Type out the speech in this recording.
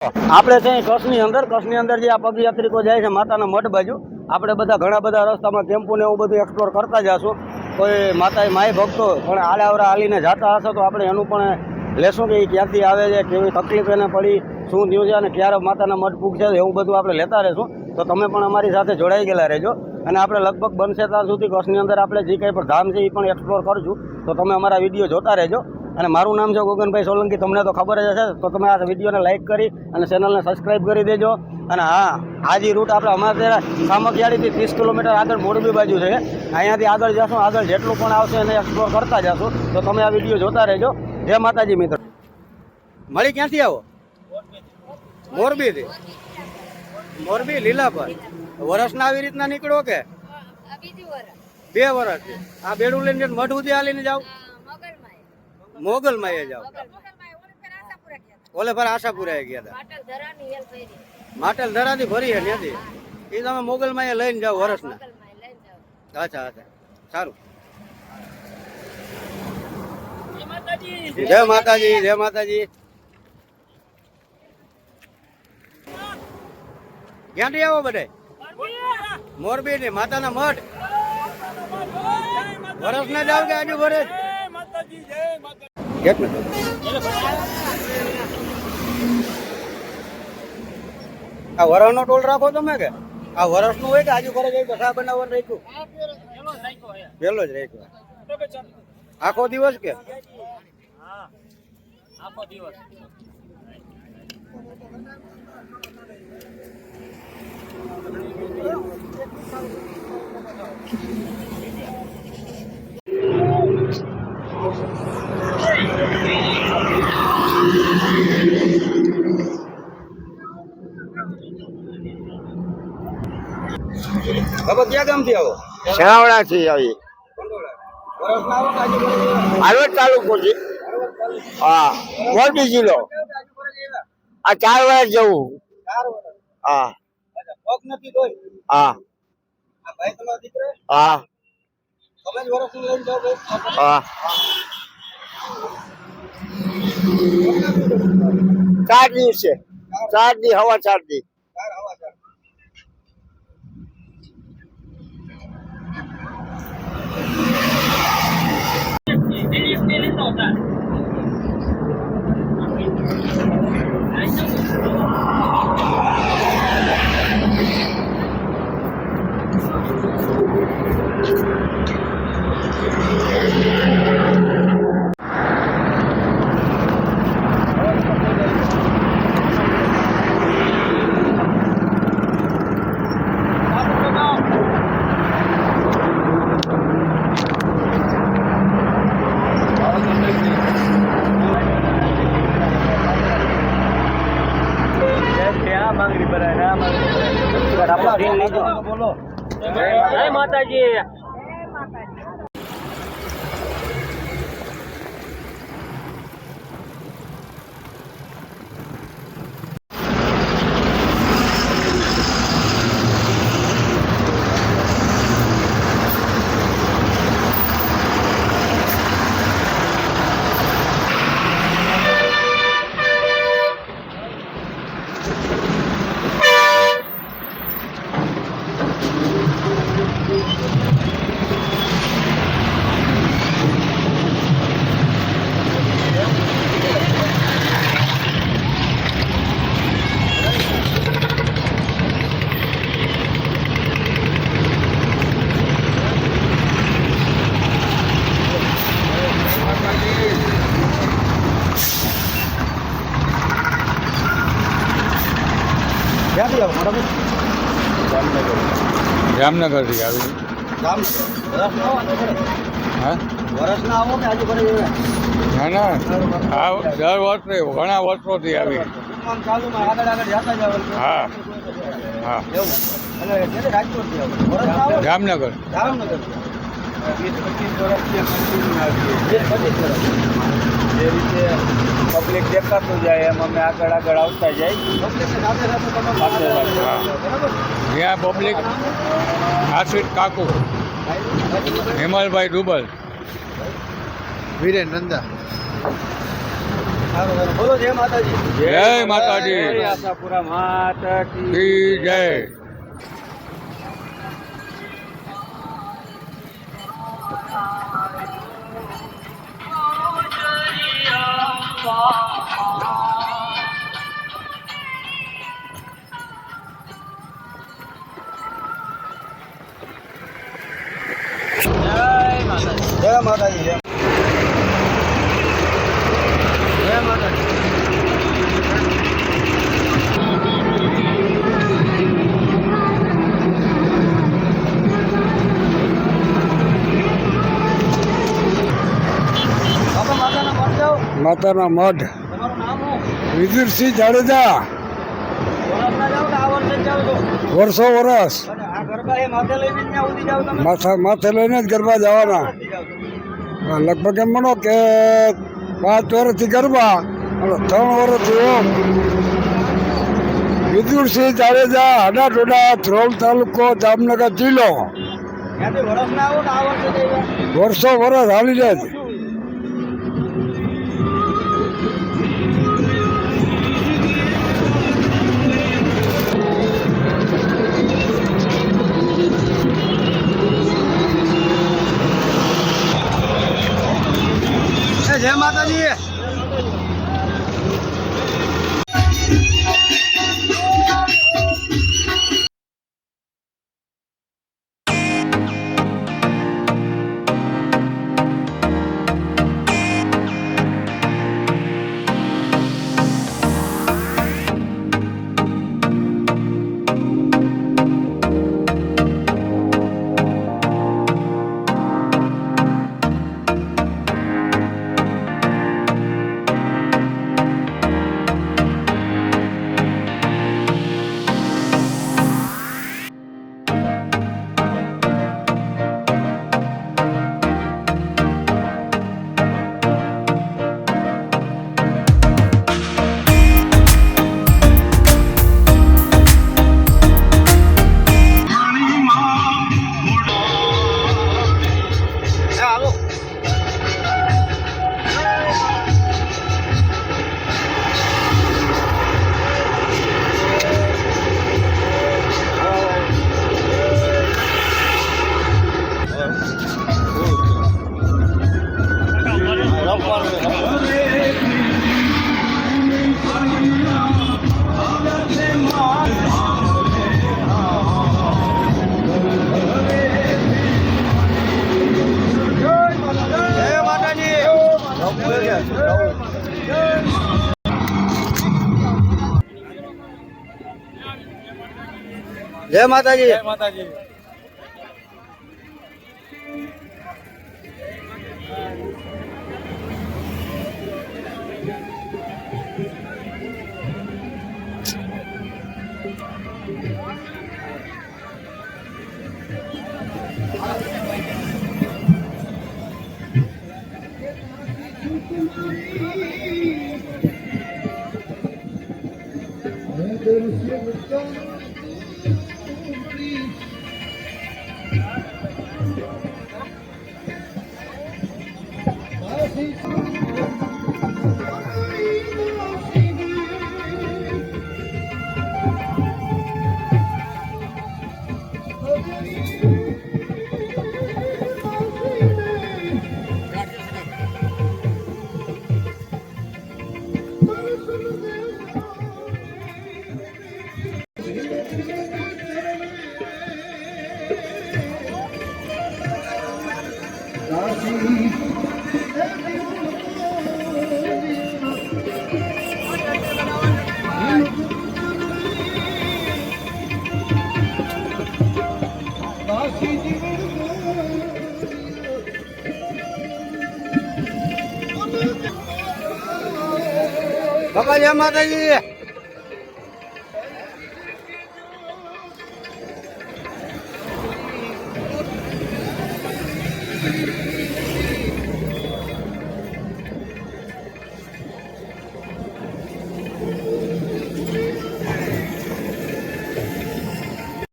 આપણે છે કચ્છની અંદર કચ્છની અંદર જે આ પદયાત્રિકો જાય છે માતાના મઠ બાજુ, આપણે બધા ઘણા બધા રસ્તામાં ટેમ્પો ને એવું બધું એક્સપ્લોર કરતા જશું. કોઈ માતા માય ભક્તો પણ આલાવરા હાલીને જતા હશે તો આપણે એનું પણ લેશું કે એ ક્યાંથી આવે છે, કેવી તકલીફ એને પડી, શું થયું છે અને ક્યારે માતાના મઠ પૂગશે એવું બધું આપણે લેતા રહેશું. તો તમે પણ અમારી સાથે જોડાઈ ગયેલા રહેજો. અને આપણે લગભગ બનશે ત્યાં સુધી કચ્છની અંદર આપણે જે કંઈ પણ ધામ છે એ પણ એક્સપ્લોર કરશું. તો તમે અમારા વીડિયો જોતા રહેજો. અને મારું નામ છે ગોગનભાઈ સોલંકી. તમને તો ખબર જ હશે તો તમે આ વિડીયોને લાઈક કરી અને ચેનલને સબસ્ક્રાઈબ કરી દેજો. અને હા આજે રૂટ આપણે અમારે સામખિયાળીથી ત્રીસ કિલોમીટર આગળ મોરબી બાજુ છે. અહીંયાથી આગળ જશું આગળ જેટલું પણ આવશે એને એક્સપ્લોર કરતા જશું. તો તમે આ વીડિયો જોતા રહેજો. જય માતાજી મિત્રો. મળી ક્યાંથી આવો? મોરબીથી. મોરબી લીલા પર વર્ષના આવી રીતના નીકળો કે? બે વર્ષથી આ બેડું લઈને મઢ સુધી હાલીને જાઓ? મગલમાં મોગલમાં એ જાઓ ઓલે પર આશાપુરા ગયા હતા. માટેલ ધરાથી ભરી હે ત્યાંથી. એ તમે મોગલમાં એ લઈને જાઓ વર્ષ ના અચ્છા અચ્છા. સારું. જય માતાજી જય માતાજી. ક્યાંથી આવો બધે? મોરબી ની માતાના મઠ. વર્ષ ના જાવ કે આજુ ભરે એક મિનિટ આ વરસનો ટોલ રાખો તમે કે? આ વરસનું હોય કે આજુ ઘરે જઈ બસા બનાવવાનું રાખ્યું? પેલો જ રાખ્યો. આખો દિવસ કે? બાબા, ક્યાં ગામથી આવો? છેવાડા થી આવી. હાલવડ તાલુકો છે હા, મોરબી જિલ્લો. આ ચાર વર્ષ જવું. હા. હા. હા. હા. ચાર દિવસ. છે ચાર દી, હવા ચાર દી ચાર હવા ચાર બોલો જય ક્યાંથી જામનગરથી આવી. હા? કે આજુ ના ના. આ દર વર્ષે ઘણા વર્ષોથી આવી. હા. હા. જામનગર. જામનગર જે રીતે પબ્લિક દેખાતું જાય એમ અમે આગળ આગળ આવતા જાય. જ્યાં પબ્લિક આશિષ કાકુ હેમલભાઈ ડુબલ. વિરેન નંદા. બોલો જય માતાજી. જય માતાજી. આશાપુરા માતા જય. જય માતાજી જય જય માતાના મઢ. વિદુરસિંહ જાડેજા. વર્ષે વર્ષો. માથે માથા લઈને જ ગરબા જવાના. લગભગ એમ માનો કે પાંચ વર્ષથી ગરબા અને ત્રણ વર્ષથી ઓમ વિદુરસિંહ જાડેજા હાડા ટોડા ધ્રોલ તાલુકો જામનગર જિલ્લો? વર્ષો વર્ષ હાલી જાય માતાજી જય માતાજી. જય માતાજી. માતાજી બાપા જય માતાજી.